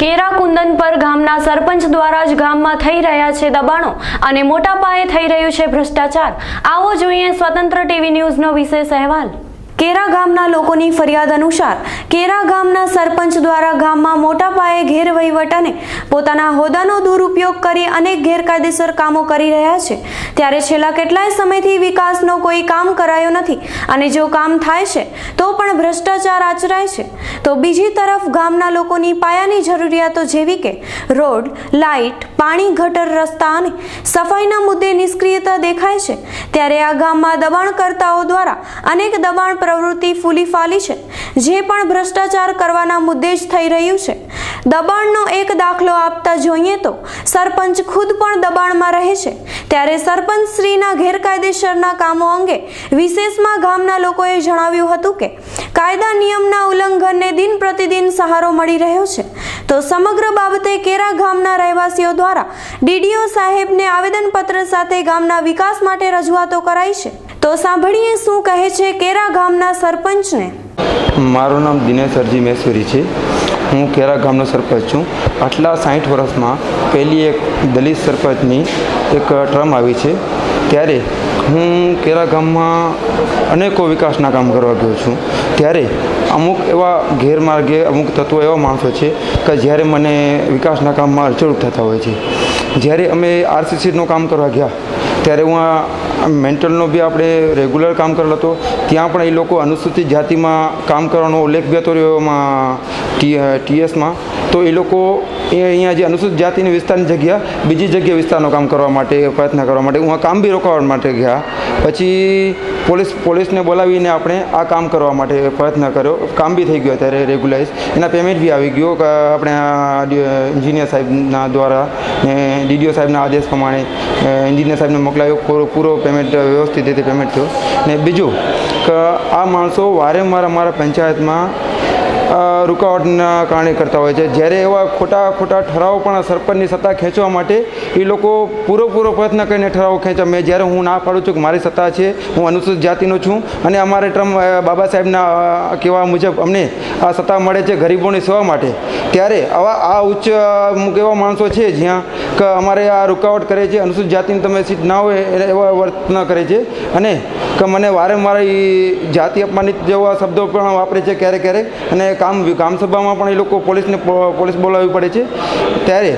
કેરા કુંદનપર ગામના સરપંચ દ્વારા જ ગામમાં થઈ રહ્યા છે દબાણો અને મોટા પાયે થઈ રહ્યું છે ભ્રષ્ટાચાર. આવો જોઈએ સ્વતંત્ર ટીવી ન્યૂઝનો વિશેષ અહેવાલ. કેરા ગામના લોકોની ફરિયાદ અનુસાર કેરા ગામના સરપંચ દ્વારા ગામમાં મોટા પાયે ગેરવહીવટ અને પોતાના હોદ્દાનો દુરુપયોગ કરી અનેક ગેરકાયદેસર કામો કરી રહ્યા છે. ત્યારે છેલ્લા કેટલાય સમયથી વિકાસનો કોઈ કામ કરાયો નથી અને જો કામ થાય છે, તો પણ ભ્રષ્ટાચાર આચરાય છે. તો બીજી તરફ ગામના લોકોની પાયાની જરૂરિયાતો જેવી કે રોડ, લાઇટ, પાણી, ગટર, રસ્તા અને સફાઈના મુદ્દે નિષ્ક્રિયતા દેખાય છે. ત્યારે આ ગામમાં દબાણકર્તાઓ દ્વારા અનેક દબાણ પ્રવૃત્તિ ફૂલી ફાલી છે. જે પણ ભ્રષ્ટાચાર કરવાના મુદ્દે જ થઈ રહ્યું છે. દબાણનો એક દાખલો આપતા જોઈએ તો, સરપંચ ખુદ પણ દબાણમાં રહે છે. ત્યારે સરપંચ શ્રીના ગેરકાયદેસરના કામો અંગે વિશેષમાં ગામના લોકોએ જણાવ્યું હતું કે, કાયદા નિયમના ઉલ્લંઘનને દિન પ્રતિદિન સહારો મળી રહ્યો છે. તો સમગ્ર બાબતે કેરા ગામના રહેવાસીઓ દ્વારા ડીડીઓ સાહેબને આવેદનપત્ર સાથે ગામના વિકાસ માટે રજૂઆતો કરાઈ છે. તો સાંભળીએ શું કહે છે કેરા ગામના સરપંચને? મારું નામ દિનેશ અરજી મેસુરી છે. હું કેરા ગામનો સરપંચ છું. આટલા સાઠ વર્ષમાં પહેલી એક દલિત સરપંચની એક ટર્મ આવી છે. ત્યારે હું કેરા ગામમાં અનેકો વિકાસના કામ કરવા ગયો છું. ત્યારે અમુક એવા ગેરમાર્ગે, અમુક તત્વો એવા માણસો છે કે જ્યારે મને વિકાસના કામમાં અડચણ થતા હોય છે. જ્યારે અમે આરસીસીનું કામ કરવા ગયા ત્યારે હું આ મેન્ટલનો બી આપણે રેગ્યુલર કામ કરેલો હતો. ત્યાં પણ એ લોકો અનુસૂચિત જાતિમાં કામ કરવાનો ઉલ્લેખ બી હતો રહ્યો એમાં ટીએસમાં તો એ લોકો એ અહીંયા જે અનુસૂચિત જાતિની વિસ્તારની જગ્યા, બીજી જગ્યા વિસ્તારનું કામ કરવા માટે પ્રયત્ન કરવા માટે હું કામ બી રોકાવા માટે ગયા. પછી પોલીસ, પોલીસને બોલાવીને આપણે આ કામ કરવા માટે પ્રયત્ન કર્યો. કામ બી થઈ ગયો અત્યારે રેગ્યુલાઇઝ એના પેમેન્ટ બી આવી ગયો આપણે એન્જિનિયર સાહેબના દ્વારા ડીડીઓ સાહેબના આદેશ પ્રમાણે એન્જિનિયર સાહેબને મોકલાયો, પૂરો પેમેન્ટ વ્યવસ્થિત રીતે પેમેન્ટ થયો. ને બીજું, કે આ માણસો વારંવાર અમારા પંચાયતમાં રૂકાવટના કારણે કરતા હોય છે. જ્યારે એવા ખોટા ખોટા ઠરાવો પણ સરપંચની સત્તા ખેંચવા માટે એ લોકો પૂરેપૂરો પ્રયત્ન કરીને ઠરાવો ખેંચે. મેં જ્યારે હું ના પાડું છું કે મારી સત્તા છે, હું અનુસૂચિત જાતિનો છું અને અમારે ટ્રમ્પ બાબા સાહેબના કહેવા મુજબ અમને આ સત્તા મળે છે ગરીબોની સેવા માટે. ત્યારે આવા, આ ઉચ્ચ અમુક એવા માણસો છે જ્યાં કે, અમારે આ રૂકાવટ કરે છે, અનુસૂચિત જાતિની તમે સીટ ના હોય એવા વર્તન કરે છે અને કે, મને વારંવાર એ જાતિ અપમાનિત જેવા શબ્દો પણ વાપરે છે ક્યારેક ક્યારેક અને કામ કામસભામાં પણ એ લોકો પોલીસને પોલીસ બોલાવવી પડે છે. ત્યારે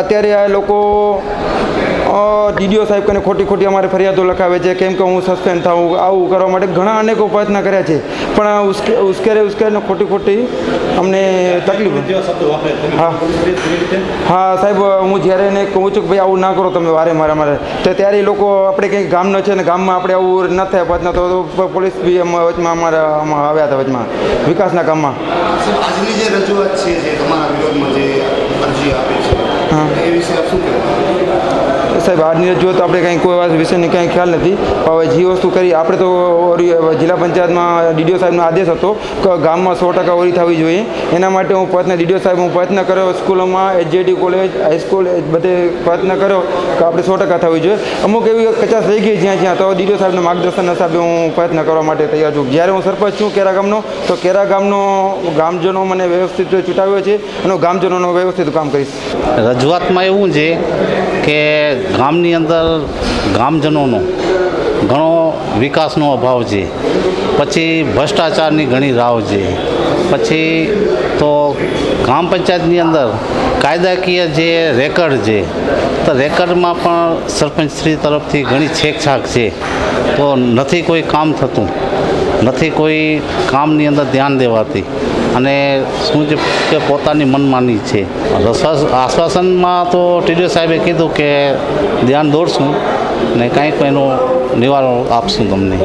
અત્યારે આ લોકો ડીડીઓ સાહેબ કને ખોટી ખોટી અમારે ફરિયાદો લખાવે છે, કેમ કે હું સસ્પેન્ડ થાઉં, આવું કરવા માટે ઘણા અનેકો પ્રયત્ન કર્યા છે. પણ ઉશ્કેરે ઉશ્કેરને ખોટી ખોટી અમને તકલીફ હા. હા, સાહેબ, હું જ્યારે એને કહું છું કે ભાઈ આવું ના કરો તમે વારે મારે મારે તો ત્યારે એ લોકો આપણે કંઈક ગામનો છે ને ગામમાં આપણે આવું ન થાય પ્રયત્ન, તો પોલીસ બી વચમાં અમારા આવ્યા હતા વચમાં, વિકાસના કામમાં. આજની જે રજૂઆત છે તમારા વિરોધમાં જે અરજી આપી છે હા. એ વિશે આપ શું કહેવા સાહેબ, આજની રજૂઆત આપણે કંઈ કોઈ વિશેની કંઈ ખ્યાલ નથી. હવે જે વસ્તુ કરી, આપણે તો જિલ્લા પંચાયતમાં ડીડીઓ સાહેબનો આદેશ હતો કે ગામમાં સો ટકા ઓરી થવી જોઈએ. એના માટે હું પ્રયત્ન, ડીડીઓ સાહેબ, હું પ્રયત્ન કર્યો સ્કૂલોમાં એચજેડી કોલેજ હાઈસ્કૂલ બધે પ્રયત્ન કર્યો કે આપણે સો ટકા થવી જોઈએ. અમુક એવી કચાસ રહી ગઈ જ્યાં જ્યાં, તો ડીડીઓ સાહેબના માર્ગદર્શન હિસાબે હું પ્રયત્ન કરવા માટે તૈયાર છું. જ્યારે હું સરપંચ છું કેરા ગામનો, તો કેરા ગામનો ગામજનો મને વ્યવસ્થિત ચૂંટાવ્યો છે અને હું વ્યવસ્થિત કામ કરીશ. રજૂઆતમાં એવું છે કે ગામની અંદર ગામજનોનો ઘણો વિકાસનો અભાવ છે. પછી ભ્રષ્ટાચારની ઘણી રાવ છે. પછી તો ગ્રામ પંચાયતની અંદર કાયદાકીય જે રેકર્ડ છે, તો રેકર્ડમાં પણ સરપંચશ્રી તરફથી ઘણી છેકછાક છે. તો નથી કોઈ કામ થતું, નથી કોઈ કામની અંદર ધ્યાન દેવાતી. અને શું છે કે પોતાની મનમાની છે. આશ્વાસનમાં તો ટીડીઓ સાહેબે કીધું કે ધ્યાન દોરશું ને કાંઈક એનું નિવારણ આપશું તમને.